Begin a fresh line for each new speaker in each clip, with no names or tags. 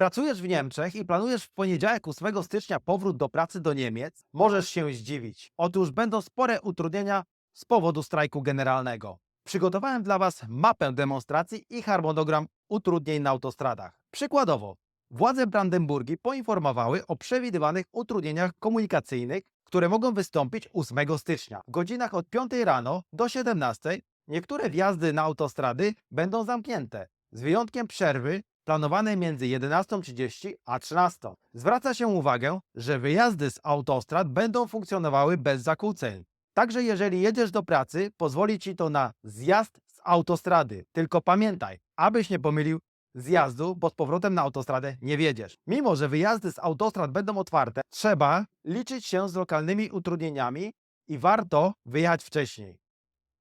Pracujesz w Niemczech i planujesz w poniedziałek 8 stycznia powrót do pracy do Niemiec? Możesz się zdziwić. Otóż będą spore utrudnienia z powodu strajku generalnego. Przygotowałem dla Was mapę demonstracji i harmonogram utrudnień na autostradach. Przykładowo, władze Brandenburgii poinformowały o przewidywanych utrudnieniach komunikacyjnych, które mogą wystąpić 8 stycznia. W godzinach od 5 rano do 17 niektóre wjazdy na autostrady będą zamknięte, z wyjątkiem przerwy planowanej między 11.30 a 13.00. Zwraca się uwagę, że wyjazdy z autostrad będą funkcjonowały bez zakłóceń. Także jeżeli jedziesz do pracy, pozwoli ci to na zjazd z autostrady. Tylko pamiętaj, abyś nie pomylił zjazdu, bo z powrotem na autostradę nie wiedziesz. Mimo, że wyjazdy z autostrad będą otwarte, trzeba liczyć się z lokalnymi utrudnieniami i warto wyjechać wcześniej.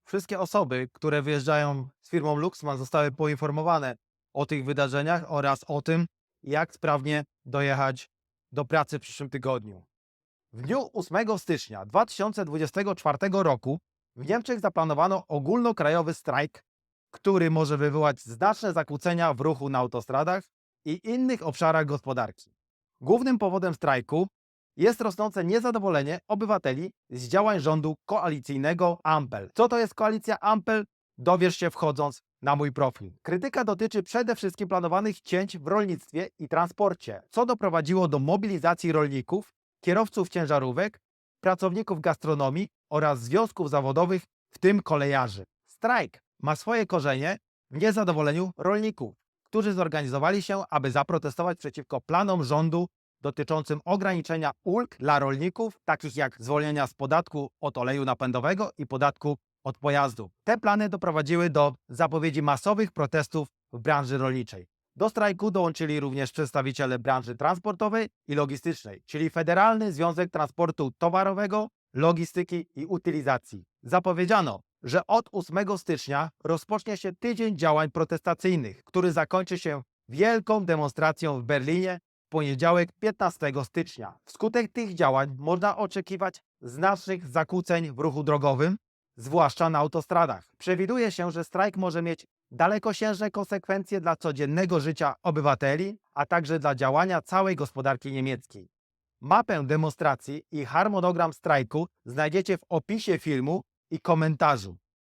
Wszystkie osoby, które wyjeżdżają z firmą Luxman zostały poinformowane o tych wydarzeniach oraz o tym, jak sprawnie dojechać do pracy w przyszłym tygodniu. W dniu 8 stycznia 2024 roku w Niemczech zaplanowano ogólnokrajowy strajk, który może wywołać znaczne zakłócenia w ruchu na autostradach i innych obszarach gospodarki. Głównym powodem strajku jest rosnące niezadowolenie obywateli z działań rządu koalicyjnego Ampel. Co to jest koalicja Ampel? Dowiesz się wchodząc na mój profil. Krytyka dotyczy przede wszystkim planowanych cięć w rolnictwie i transporcie, co doprowadziło do mobilizacji rolników, kierowców ciężarówek, pracowników gastronomii oraz związków zawodowych, w tym kolejarzy. Strajk ma swoje korzenie w niezadowoleniu rolników, którzy zorganizowali się, aby zaprotestować przeciwko planom rządu dotyczącym ograniczenia ulg dla rolników, takich jak zwolnienia z podatku od oleju napędowego i podatku od pojazdu. Te plany doprowadziły do zapowiedzi masowych protestów w branży rolniczej. Do strajku dołączyli również przedstawiciele branży transportowej i logistycznej, czyli Federalny Związek Transportu Towarowego, Logistyki i Utylizacji. Zapowiedziano, że od 8 stycznia rozpocznie się tydzień działań protestacyjnych, który zakończy się wielką demonstracją w Berlinie w poniedziałek 15 stycznia. Wskutek tych działań można oczekiwać znacznych zakłóceń w ruchu drogowym, zwłaszcza na autostradach. Przewiduje się, że strajk może mieć dalekosiężne konsekwencje dla codziennego życia obywateli, a także dla działania całej gospodarki niemieckiej. Mapę demonstracji i harmonogram strajku znajdziecie w opisie filmu i komentarzu.